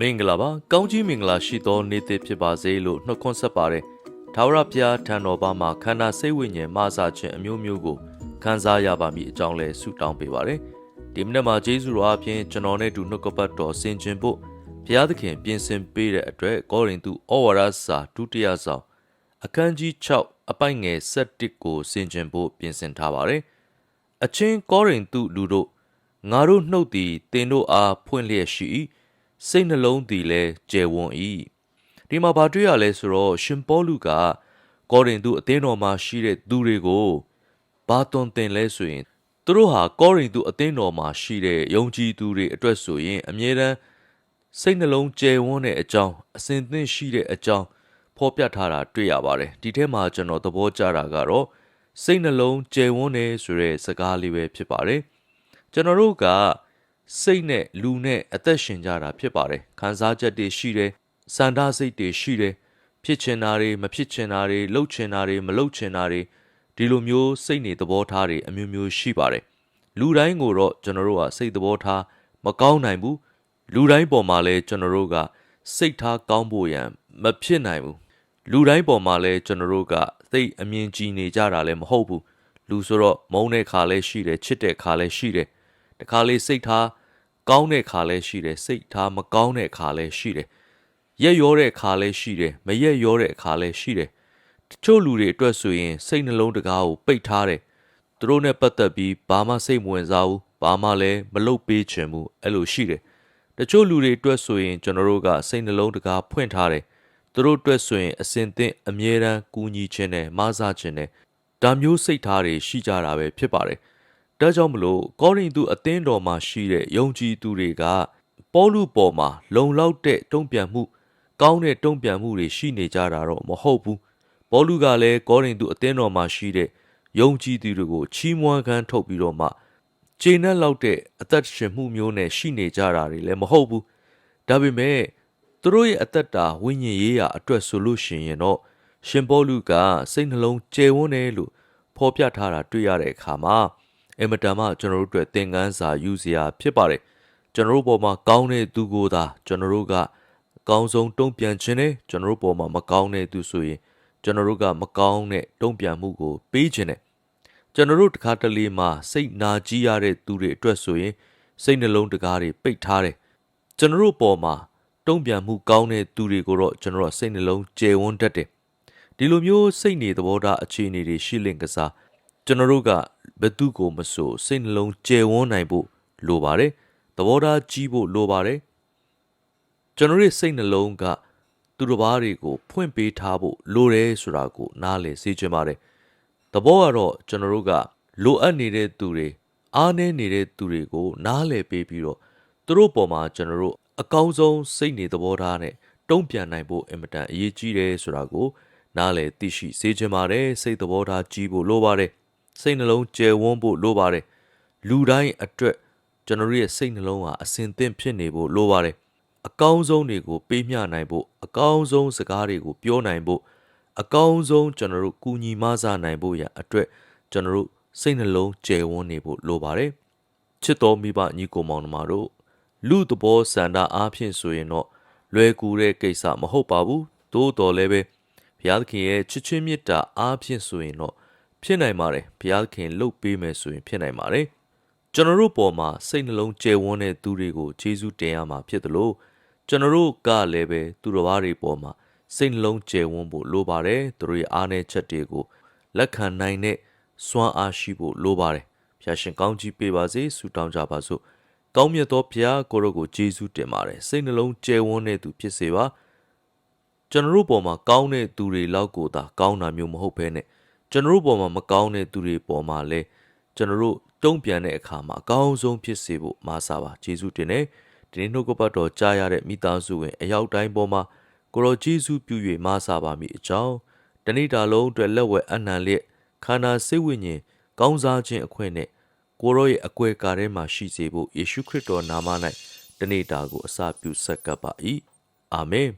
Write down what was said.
မင်္ဂလာပါကောင်းကြီးမင်္ဂလာရှိသောနေ့သစ်ဖြစ်ပါစေလို့နှုတ်ခွန်းဆက်ပါတယ်ထာဝရဘုရားထံတော်ဘာမှာခန္ဓာစိတ်ဝိညာဉ်မဆာခြင်းအမျိုးမျိုးကိုခံစားရပါမည်အကြောင်းလဲဆုတောင်းပေးပါတယ်ဒီမနေ့မှာဂျေဇုတော်အဖင်ကျွန်တော်နဲ့တူနှုတ်ကပတ်တော်ဆင်ခြင်ဖို့ဘုရားသခင်ပြင်ဆင်ပေးတဲ့အတွက်ကောရိန္သုဩဝါဒစာဒုတိယဆောင်အခန်းကြီး6အပိုင်ငယ်7ကိုဆင်ခြင်ဖို့ပြင်ဆင်ထားပါတယ်အချင်းကောရိန္သုလူတို့ငါတို့နှုတ်သည်တင်တို့အားဖွင့်လျက်ရှိ၏ စိတ်နှလုံးသည်လည်းကျယ်ဝန်း၏ဒီမှာဘာတွေ့ရလဲဆိုတော့ရှင်ပေါလုကကောရိန္သုအသင်းတော်မှာရှိတဲ့သူတွေကိုဘာသွန်သင်လဲဆိုရင်သူတို့ဟာကောရိန္သုအသင်းတော်မှာရှိတဲ့ယုံကြည်သူတွေအတွက်ဆိုရင်အမြဲတမ်းစိတ်နှလုံးကျယ်ဝန်းတဲ့အကြောင်းအစဉ်သင့်ရှိတဲ့အကြောင်းဖော်ပြထားတာတွေ့ရပါတယ်ဒီထဲမှာကျွန်တော်သဘောကျတာကတော့စိတ်နှလုံးကျယ်ဝန်းတယ်ဆိုတဲ့စကားလေးပဲဖြစ်ပါတယ်ကျွန်တော်တို့က စိတ်နဲ့လူနဲ့အသက်ရှင်ကြတာဖြစ်ပါတယ်ခံစားချက်တွေရှိတယ်စန္ဒစိတ်တွေရှိတယ်ဖြစ်ချင်တာတွေမဖြစ်ချင်တာတွေလှုပ်ချင်တာတွေမလှုပ်ချင်တာတွေဒီလိုမျိုးစိတ်နေသဘောထားတွေအမျိုးမျိုးရှိပါတယ်လူတိုင်းကိုတော့ကျွန်တော်တို့ကစိတ်သဘောထားမကောင်းနိုင်ဘူးလူတိုင်းပေါ်မှာလည်းကျွန်တော်တို့ကစိတ်ထားကောင်းဖို့ရန်မဖြစ်နိုင်ဘူးလူတိုင်းပေါ်မှာလည်းကျွန်တော်တို့ကသိအမြင်ကြီးနေကြတာလည်းမဟုတ်ဘူးလူဆိုတော့မုန်းတဲ့ခါလည်းရှိတယ်ချစ်တဲ့ခါလည်းရှိတယ် တခါလေစိတ်ထားကောင်းတဲ့ခါလည်းရှိတယ်စိတ်ထားမကောင်းတဲ့ခါလည်းရှိတယ်ရက်ရောတဲ့ခါလည်းရှိတယ်မရက်ရောတဲ့ခါလည်းရှိတယ်တချို့လူတွေအတွက်ဆိုရင်စိတ်နှလုံးတကားကိုပိတ်ထားတယ်သူတို့နဲ့ပတ်သက်ပြီးဘာမှစိတ်မဝင်စားဘူးဘာမှလည်းမလုပ်ပေးချင်ဘူးအဲ့လိုရှိတယ်တချို့လူတွေအတွက်ဆိုရင်ကျွန်တော်တို့ကစိတ်နှလုံးတကားဖွင့်ထားတယ်သူတို့အတွက်ဆိုရင်အစင်သင့်အမြဲတမ်းကူညီခြင်းနဲ့မဆာခြင်းနဲ့ဒါမျိုးစိတ်ထားတွေရှိကြတာပဲဖြစ်ပါတယ် ဒါကြောင့်မလို့ကောရိန္သုအသင်းတော်မှာရှိတဲ့ယုံကြည်သူတွေကပေါလုပေါ်မှာလုံလောက်တဲ့တုံ့ပြန်မှု ကောင်းတဲ့တုံ့ပြန်မှုတွေရှိနေကြတာတော့မဟုတ်ဘူးပေါလုကလည်းကောရိန္သုအသင်းတော်မှာရှိတဲ့ယုံကြည်သူတွေကိုချီးမွမ်းခန်းထုတ်ပြီးတော့မှကျေနပ်လောက်တဲ့အသက်ရှင်မှုမျိုးနဲ့ရှိနေကြတာတွေလည်းမဟုတ်ဘူးဒါပေမဲ့သူတို့ရဲ့အသက်တာဝိညာဉ်ရေးရာအတွက်ဆိုလို့ရှိရင်တော့ရှင်ပေါလုကစိတ်နှလုံးကျယ်ဝန်းတယ်လို့ဖော်ပြထားတာတွေ့ရတဲ့အခါမှာ အင်မတန်မှကျွန်တော်တို့အတွက်သင်ခန်းစာယူစရာဖြစ်ပါတယ်ကျွန်တော်တို့ပေါ်မှာကောင်းတဲ့သူကိုသာကျွန်တော်တို့ကအကောင်းဆုံးတုံ့ပြန်ခြင်းနဲ့ကျွန်တော်တို့ပေါ်မှာမကောင်းတဲ့သူဆိုရင်ကျွန်တော်တို့ကမကောင်းတဲ့တုံ့ပြန်မှုကိုပေးခြင်းနဲ့ကျွန်တော်တို့တခါတလေမှာစိတ်နာကြီးရတဲ့သူတွေအတွက်ဆိုရင်စိတ်နှလုံးတကားတွေပိတ်ထားတယ်ကျွန်တော်တို့ပေါ်မှာတုံ့ပြန်မှုကောင်းတဲ့သူတွေကိုတော့ကျွန်တော်တို့စိတ်နှလုံးကျယ်ဝန်းတတ်တယ်ဒီလိုမျိုးစိတ်နေသဘောထားအခြေအနေတွေရှိလင့်ကစားကျွန်တော်တို့က ဘသူကိုမဆိုစိတ်နှလုံးကျယ်ဝန်းနိုင်ဖို့လိုပါတယ်သဘောထားကြီးဖို့လိုပါတယ်ကျွန်တော်ရဲ့စိတ်နှလုံးကသူတစ်ပါးတွေကိုဖွင့်ပေးထားဖို့လိုတယ်ဆိုတာကိုနားလည်စေချင်ပါတယ်သဘောကတော့ကျွန်တော်တို့ကလိုအပ်နေတဲ့သူတွေအားနည်းနေတဲ့သူတွေကို နားလည်ပေးပြီးတော့သူတို့ပေါ်မှာကျွန်တော်တို့အကောင်းဆုံးစိတ်နေသဘောထားနဲ့တုံ့ပြန်နိုင်ဖို့အင်မတန်အရေးကြီးတယ်ဆိုတာကိုနားလည်သိရှိစေချင်ပါတယ်စိတ်သဘောထားကြီးဖို့လိုပါတယ် စိတ်နှလုံးကျယ်ဝန်းဖို့လိုပါတယ်လူတိုင်းအတွက်ကျွန်တော်ရဲ့စိတ်နှလုံးဟာအစဉ်သင့်ဖြစ်နေဖို့လိုပါတယ်အကောင်းဆုံးတွေကိုပေးမျှနိုင်ဖို့အကောင်းဆုံးစကားတွေကိုပြောနိုင်ဖို့အကောင်းဆုံးကျွန်တော်တို့ကူညီမဆနိုင်ဖို့ရအတွက်ကျွန်တော်တို့စိတ်နှလုံးကျယ်ဝန်းနေဖို့လိုပါတယ်ချစ်တော်မိဘညီကိုမောင်နှမတို့လူသဘောစန္ဒအားဖြင့်ဆိုရင်တော့လွယ်ကူတဲ့ကိစ္စမဟုတ်ပါဘူးသို့တော်လည်းပဲဘုရားသခင်ရဲ့ချစ်ချင်းမေတ္တာအားဖြင့်ဆိုရင်တော့ ဖြစ်နိုင်ပါတယ်ဘုရားသခင်လှုပ်ပေးမယ်ဆိုရင်ဖြစ်နိုင်ပါတယ်ကျွန်တော်တို့ပေါ်မှာစိတ်နှလုံးကျယ်ဝန်းတဲ့သူတွေကိုယေရှုတင်ရမှာဖြစ်တယ်လို့ကျွန်တော်တို့ကလည်းပဲသူတော်ဘာတွေပေါ်မှာစိတ်နှလုံးကျယ်ဝန်းဖို့လိုပါတယ်သူတို့ရဲ့အားနည်းချက်တွေကိုလက်ခံနိုင်တဲ့စွမ်းအားရှိဖို့လိုပါတယ်ဖျာရှင်ကောင်းကြီးပေးပါစေဆုတောင်းကြပါစို့ကောင်းမြတ်သောဘုရားကိုရောကိုယေရှုတင်ပါတယ်စိတ်နှလုံးကျယ်ဝန်းတဲ့သူဖြစ်စေပါကျွန်တော်တို့ပေါ်မှာကောင်းတဲ့သူတွေလောက်ကိုသာကောင်းတာမျိုးမဟုတ်ဘဲနဲ့ ကျွန်တော်တို့ပေါ်မှာမကောင်းတဲ့သူတွေပေါ်မှာလည်းကျွန်တော်တို့တုံ့ပြန်တဲ့အခါမှာအကောင်းဆုံးဖြစ်စေဖို့မာစာပါယေရှုတင်တယ်ဒီနေ့နှုတ်ကပတ်တော်ကြားရတဲ့မိသားစုဝင်အရောက်တိုင်းပေါ်မှာကိုရောယေရှုပြု၍မာစာပါမိအကြောင်းတဏိတာလုံးအတွက်လက်ဝဲအနံလျက်ခန္ဓာစိတ်ဝိညာဉ်ကောင်းစားခြင်းအခွင့်နဲ့ကိုရောရဲ့အကွယ်ကားထဲမှာရှိစေဖို့ယေရှုခရစ်တော်နာမ၌တဏိတာကိုအစာပြုဆက်ကပ်ပါ၏အာမင်